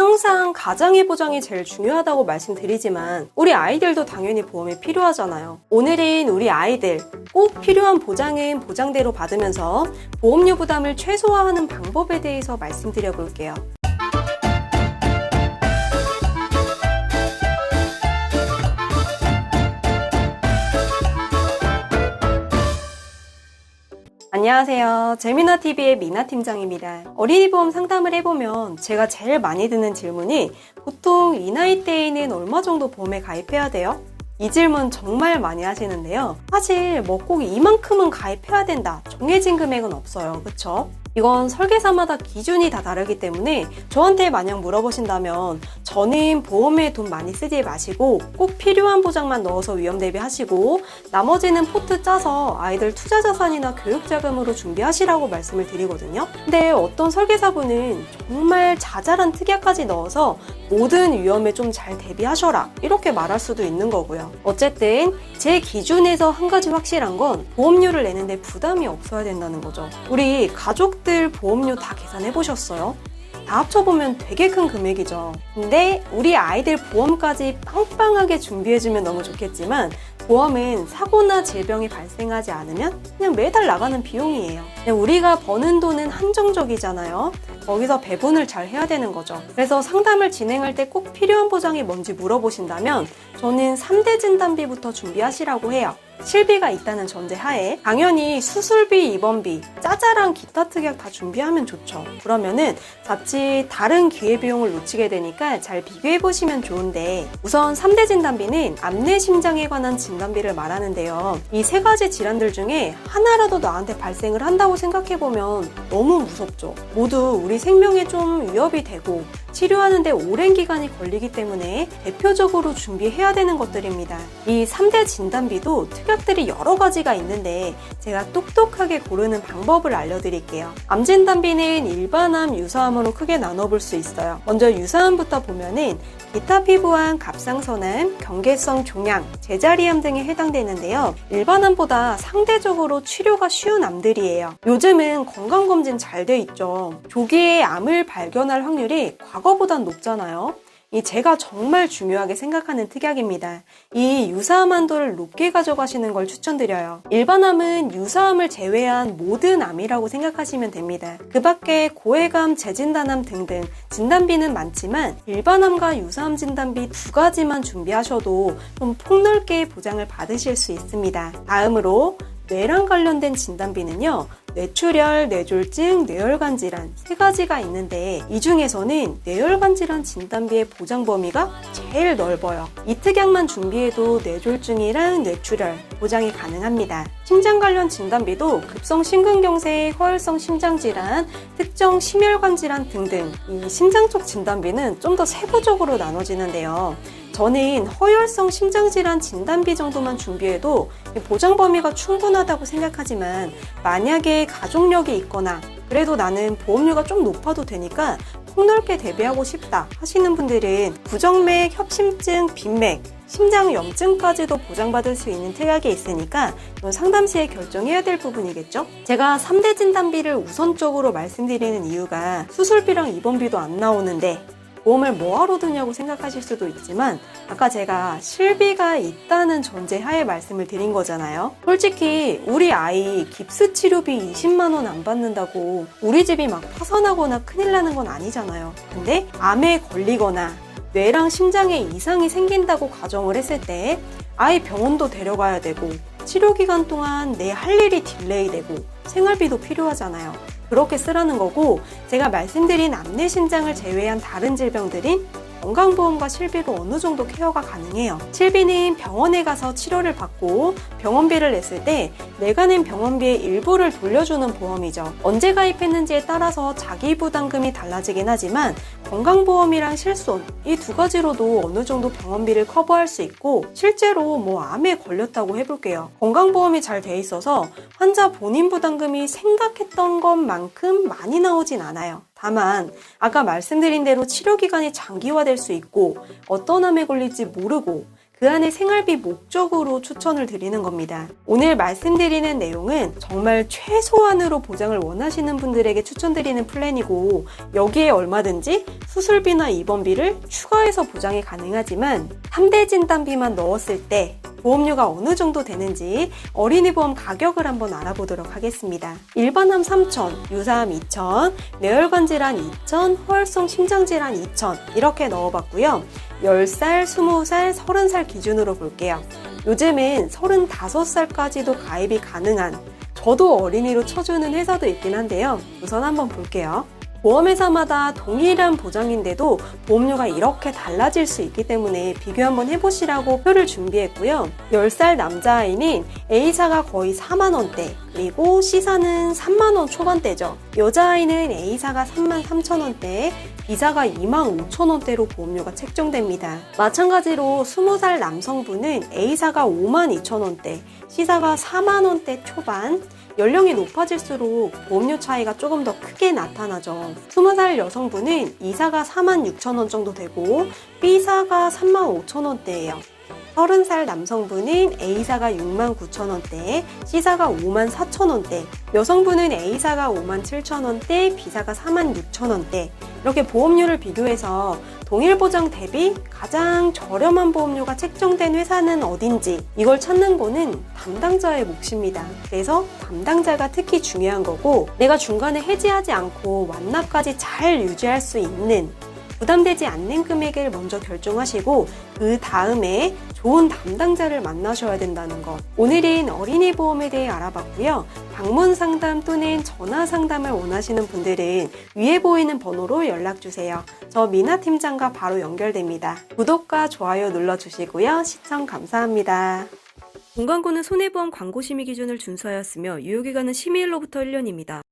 항상 가장의 보장이 제일 중요하다고 말씀드리지만 우리 아이들도 당연히 보험이 필요하잖아요. 오늘은 우리 아이들 꼭 필요한 보장은 보장대로 받으면서 보험료 부담을 최소화하는 방법에 대해서 말씀드려 볼게요. 안녕하세요. 재미나TV의 미나팀장입니다. 어린이 보험 상담을 해보면 제가 제일 많이 듣는 질문이 보통 이 나이 대에는 얼마 정도 보험에 가입해야 돼요? 이 질문 정말 많이 하시는데요. 사실 뭐 꼭 이만큼은 가입해야 된다. 정해진 금액은 없어요. 그쵸? 이건 설계사마다 기준이 다 다르기 때문에 저한테 만약 물어보신다면 저는 보험에 돈 많이 쓰지 마시고 꼭 필요한 보장만 넣어서 위험 대비하시고 나머지는 포트 짜서 아이들 투자 자산이나 교육 자금으로 준비하시라고 말씀을 드리거든요. 근데 어떤 설계사분은 정말 자잘한 특약까지 넣어서 모든 위험에 좀 잘 대비하셔라 이렇게 말할 수도 있는 거고요. 어쨌든 제 기준에서 한 가지 확실한 건 보험료를 내는데 부담이 없어야 된다는 거죠. 우리 가족 들 보험료 다 계산해 보셨어요? 다 합쳐보면 되게 큰 금액이죠. 근데 우리 아이들 보험까지 빵빵하게 준비해주면 너무 좋겠지만 보험은 사고나 질병이 발생하지 않으면 그냥 매달 나가는 비용이에요. 우리가 버는 돈은 한정적이잖아요. 거기서 배분을 잘 해야 되는 거죠. 그래서 상담을 진행할 때 꼭 필요한 보장이 뭔지 물어보신다면 저는 3대 진단비부터 준비하시라고 해요. 실비가 있다는 전제 하에 당연히 수술비, 입원비, 짜잘한 기타 특약 다 준비하면 좋죠. 그러면은 자칫 다른 기회비용을 놓치게 되니까 잘 비교해 보시면 좋은데 우선 3대 진단비는 암내 심장에 관한 진단비를 말하는데요. 이 세 가지 질환들 중에 하나라도 나한테 발생을 한다고 생각해 보면 너무 무섭죠. 모두 우리 생명에 좀 위협이 되고 치료하는데 오랜 기간이 걸리기 때문에 대표적으로 준비해야 되는 것들입니다. 이 3대 진단비도 특약들이 여러 가지가 있는데 제가 똑똑하게 고르는 방법을 알려드릴게요. 암 진단비는 일반암, 유사암으로 크게 나눠볼 수 있어요. 먼저 유사암부터 보면은 기타 피부암, 갑상선암, 경계성 종양, 제자리암 등에 해당되는데요. 일반암보다 상대적으로 치료가 쉬운 암들이에요. 요즘은 건강검진 잘 돼 있죠. 조기에 암을 발견할 확률이 과거 보단 높잖아요. 이 제가 정말 중요하게 생각하는 특약입니다. 이 유사암 한도를 높게 가져가시는 걸 추천드려요. 일반암은 유사암을 제외한 모든 암이라고 생각하시면 됩니다. 그 밖에 고해감, 재진단암 등등 진단비는 많지만 일반암과 유사암 진단비 두 가지만 준비하셔도 좀 폭넓게 보장을 받으실 수 있습니다. 다음으로 뇌랑 관련된 진단비는요. 뇌출혈, 뇌졸중, 뇌혈관 질환 세 가지가 있는데 이 중에서는 뇌혈관 질환 진단비의 보장 범위가 제일 넓어요. 이 특약만 준비해도 뇌졸중이랑 뇌출혈 보장이 가능합니다. 심장 관련 진단비도 급성 심근경색, 허혈성 심장 질환, 특정 심혈관 질환 등등 이 심장 쪽 진단비는 좀 더 세부적으로 나눠지는데요. 저는 허혈성 심장질환 진단비 정도만 준비해도 보장 범위가 충분하다고 생각하지만 만약에 가족력이 있거나 그래도 나는 보험료가 좀 높아도 되니까 폭넓게 대비하고 싶다 하시는 분들은 부정맥, 협심증, 빈맥, 심장염증까지도 보장받을 수 있는 특약이 있으니까 이건 상담 시에 결정해야 될 부분이겠죠? 제가 3대 진단비를 우선적으로 말씀드리는 이유가 수술비랑 입원비도 안 나오는데 보험을 뭐하러 드냐고 생각하실 수도 있지만 아까 제가 실비가 있다는 전제 하에 말씀을 드린 거잖아요. 솔직히 우리 아이 깁스 치료비 20만 원 안 받는다고 우리 집이 막 파산하거나 큰일 나는 건 아니잖아요. 근데 암에 걸리거나 뇌랑 심장에 이상이 생긴다고 가정을 했을 때 아이 병원도 데려가야 되고 치료 기간 동안 내 할 일이 딜레이 되고 생활비도 필요하잖아요. 그렇게 쓰라는 거고 제가 말씀드린 암내 심장을 제외한 다른 질병들인 건강보험과 실비로 어느 정도 케어가 가능해요. 실비는 병원에 가서 치료를 받고 병원비를 냈을 때 내가 낸 병원비의 일부를 돌려주는 보험이죠. 언제 가입했는지에 따라서 자기 부담금이 달라지긴 하지만 건강보험이랑 실손 이 두 가지로도 어느 정도 병원비를 커버할 수 있고 실제로 뭐 암에 걸렸다고 해볼게요. 건강보험이 잘 돼 있어서 환자 본인 부담금이 생각했던 것만큼 많이 나오진 않아요. 다만 아까 말씀드린 대로 치료 기간이 장기화될 수 있고 어떤 암에 걸릴지 모르고 그 안에 생활비 목적으로 추천을 드리는 겁니다. 오늘 말씀드리는 내용은 정말 최소한으로 보장을 원하시는 분들에게 추천드리는 플랜이고 여기에 얼마든지 수술비나 입원비를 추가해서 보장이 가능하지만 3대 진단비만 넣었을 때 보험료가 어느 정도 되는지 어린이 보험 가격을 한번 알아보도록 하겠습니다. 일반암 3,000, 유사암 2,000, 뇌혈관 질환 2,000, 허혈성 심장 질환 2,000 이렇게 넣어봤고요. 10살, 20살, 30살 기준으로 볼게요. 요즘은 35살까지도 가입이 가능한 저도 어린이로 쳐주는 회사도 있긴 한데요. 우선 한번 볼게요. 보험회사마다 동일한 보장인데도 보험료가 이렇게 달라질 수 있기 때문에 비교 한번 해보시라고 표를 준비했고요. 10살 남자아이는 A사가 거의 4만원대, 그리고 C사는 3만원 초반대죠. 여자아이는 A사가 3만 3천원대, B사가 2만 5천원대로 보험료가 책정됩니다. 마찬가지로 20살 남성분은 A사가 5만 2천원대, C사가 4만원대 초반, 연령이 높아질수록 보험료 차이가 조금 더 크게 나타나죠. 20살 여성분은 E사가 4만 6천 원 정도 되고 B사가 3만 5천 원대예요. 30살 남성분은 A사가 6만 9천 원대, C사가 5만 4천 원대, 여성분은 A사가 5만 7천 원대, B사가 4만 6천 원대. 이렇게 보험료를 비교해서 동일 보장 대비 가장 저렴한 보험료가 책정된 회사는 어딘지 이걸 찾는 거는 담당자의 몫입니다. 그래서 담당자가 특히 중요한 거고 내가 중간에 해지하지 않고 완납까지 잘 유지할 수 있는 부담되지 않는 금액을 먼저 결정하시고 그 다음에 좋은 담당자를 만나셔야 된다는 것. 오늘은 어린이 보험에 대해 알아봤고요. 방문 상담 또는 전화 상담을 원하시는 분들은 위에 보이는 번호로 연락 주세요. 저 미나 팀장과 바로 연결됩니다. 구독과 좋아요 눌러 주시고요. 시청 감사합니다. 본광고는 손해보험 광고 심의 기준을 준수하였으며 유효기간은 심의일로부터 1년입니다.